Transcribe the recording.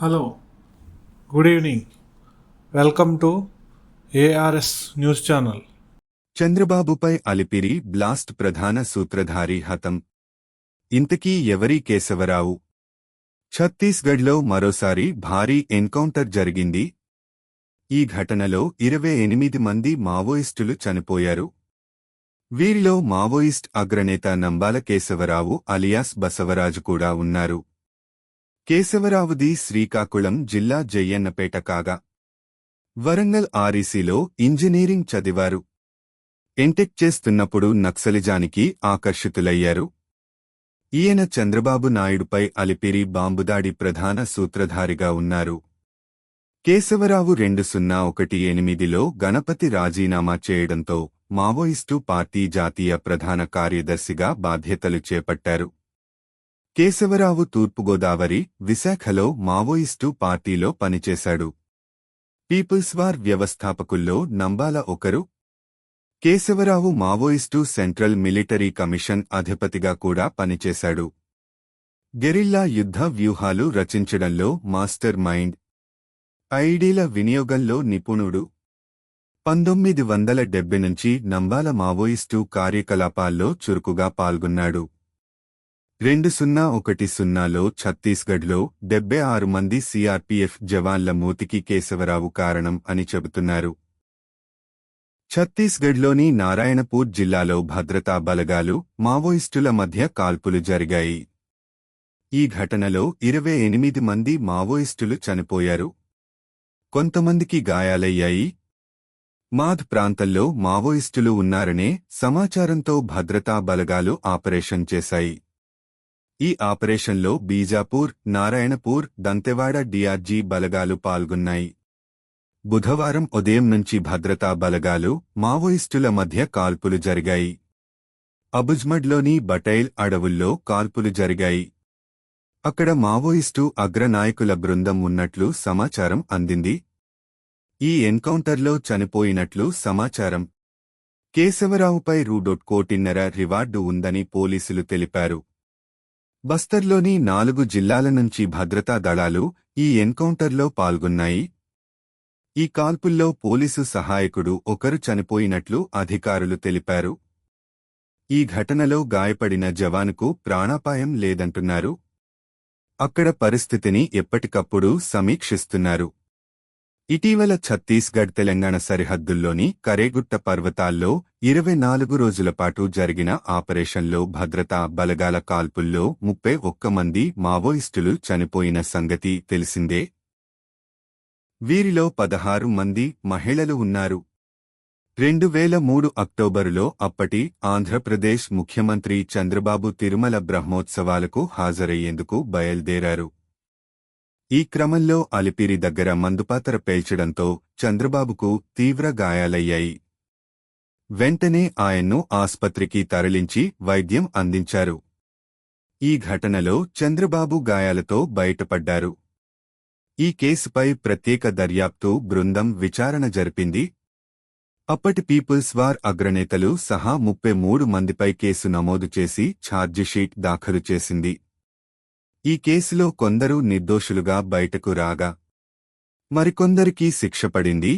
Hello good evening. Welcome to ARS news channel. చంద్రబాబుపై Alipiri blast ప్రధాన సూత్రధారి హతం. ఇంతకీ ఎవరి కేశవరావు? ఛత్తీస్గఢ్లో మరోసారి భారీ ఎన్కౌంటర్ జరిగింది. ఈ ఘటనలో ఇరవై ఎనిమిది మంది మావోయిస్టులు చనిపోయారు. వీరిలో మావోయిస్ట్ అగ్రనేత నంబాల కేశవరావు అలియాస్ బసవరాజు కూడా ఉన్నారు. కేశవరావుది శ్రీకాకుళం జిల్లా జయ్యన్నపేట కాగా వరంగల్ ఆర్ఈసీలో ఇంజనీరింగ్ చదివారు. ఎంటెక్ చేస్తున్నప్పుడు నక్సలిజానికి ఆకర్షితులయ్యారు. ఈయన చంద్రబాబు నాయుడుపై అలిపిరి బాంబుదాడి ప్రధాన సూత్రధారిగా ఉన్నారు. కేశవరావు రెండు సున్నా ఒకటి ఎనిమిదిలో గణపతి రాజీనామా చేయడంతో మావోయిస్టు పార్టీ జాతీయ ప్రధాన కార్యదర్శిగా బాధ్యతలు చేపట్టారు. కేశవరావు తూర్పుగోదావరి విశాఖలో మావోయిస్టు పార్టీలో పనిచేశాడు. పీపుల్స్ వార్ వ్యవస్థాపకుల్లో నంబాల ఒకరు. Keshava Rao Maoist central military commission అధిపతిగా కూడా పనిచేశాడు. గెరిల్లా యుద్ధ వ్యూహాలు రచించడంలో మాస్టర్ మైండ్. ఐడీల వినియోగంలో నిపుణుడు. పంతొమ్మిది వందల డెబ్బై నుంచి నంబాల మావోయిస్టు కార్యకలాపాల్లో చురుకుగా పాల్గొన్నాడు. రెండు సున్నా ఒకటి సున్నాలో ఛత్తీస్గఢ్లో డెబ్బై ఆరు మంది సీఆర్పీఎఫ్ జవాన్ల మూతికి కేశవరావు కారణం అని చెబుతున్నారు. ఛత్తీస్గఢ్లోని నారాయణపూర్ జిల్లాలో భద్రతా బలగాలు మావోయిస్టుల మధ్య కాల్పులు జరిగాయి. ఈ ఘటనలో ఇరవై ఎనిమిది మంది మావోయిస్టులు చనిపోయారు. కొంతమందికి గాయాలయ్యాయి. మాధ్ ప్రాంతంలో మావోయిస్టులు ఉన్నారనే సమాచారంతో భద్రతా బలగాలు ఆపరేషన్ చేశాయి. ఈ ఆపరేషన్లో బీజాపూర్ నారాయణపూర్ దంతెవాడ డిఆర్జీ బలగాలు పాల్గొన్నాయి. బుధవారం ఉదయం నుంచి భద్రతా బలగాలు మావోయిస్టుల మధ్య కాల్పులు జరిగాయి. అబుజ్మడ్లోని బటైల్ అడవుల్లో కాల్పులు జరిగాయి. అక్కడ మావోయిస్టు అగ్రనాయకుల బృందం ఉన్నట్లు సమాచారం అందింది. ఈ ఎన్కౌంటర్లో చనిపోయినట్లు సమాచారం. కేశవరావుపై రూడొట్ కోటిన్నర రివార్డు ఉందని పోలీసులు తెలిపారు. బస్తర్లోని నాలుగు జిల్లాల నుంచి భద్రతా దళాలు ఈ ఎన్కౌంటర్లో పాల్గొన్నాయి. ఈ కాల్పుల్లో పోలీసు సహాయకుడు ఒకరు చనిపోయినట్లు అధికారులు తెలిపారు. ఈ ఘటనలో గాయపడిన జవానుకు ప్రాణాపాయం లేదంటున్నారు. అక్కడ పరిస్థితిని ఎప్పటికప్పుడు సమీక్షిస్తున్నారు. ఇటీవల ఛత్తీస్గఢ్ తెలంగాణ సరిహద్దుల్లోని కరేగుట్ట పర్వతాల్లో ఇరవై నాలుగు రోజుల పాటు జరిగిన ఆపరేషన్లో భద్రతా బలగాల కాల్పుల్లో ముప్పై ఒక్క మంది మావోయిస్టులు చనిపోయిన సంగతి తెలిసిందే. వీరిలో పదహారు మంది మహిళలు ఉన్నారు. రెండు వేల మూడు అక్టోబరులో అప్పటి ఆంధ్రప్రదేశ్ ముఖ్యమంత్రి చంద్రబాబు తిరుమల బ్రహ్మోత్సవాలకు హాజరయ్యేందుకు బయల్దేరారు. ఈ క్రమంలో అలిపిరి దగ్గర మందుపాతర పేల్చడంతో చంద్రబాబుకు తీవ్ర గాయాలయ్యాయి. వెంటనే ఆయన్ను ఆస్పత్రికి తరలించి వైద్యం అందించారు. ఈ ఘటనలో చంద్రబాబు గాయాలతో బయటపడ్డారు. ఈ కేసుపై ప్రత్యేక దర్యాప్తు బృందం విచారణ జరిపింది. అప్పటి పీపుల్స్ వార్ అగ్రనేతలు సహా ముప్పై మూడు మందిపై కేసు నమోదు చేసి ఛార్జిషీట్ దాఖలు చేసింది. ఈ కేసులో కొందరు నిర్దోషులుగా బయటకు రాగా మరికొందరికి శిక్ష పడింది.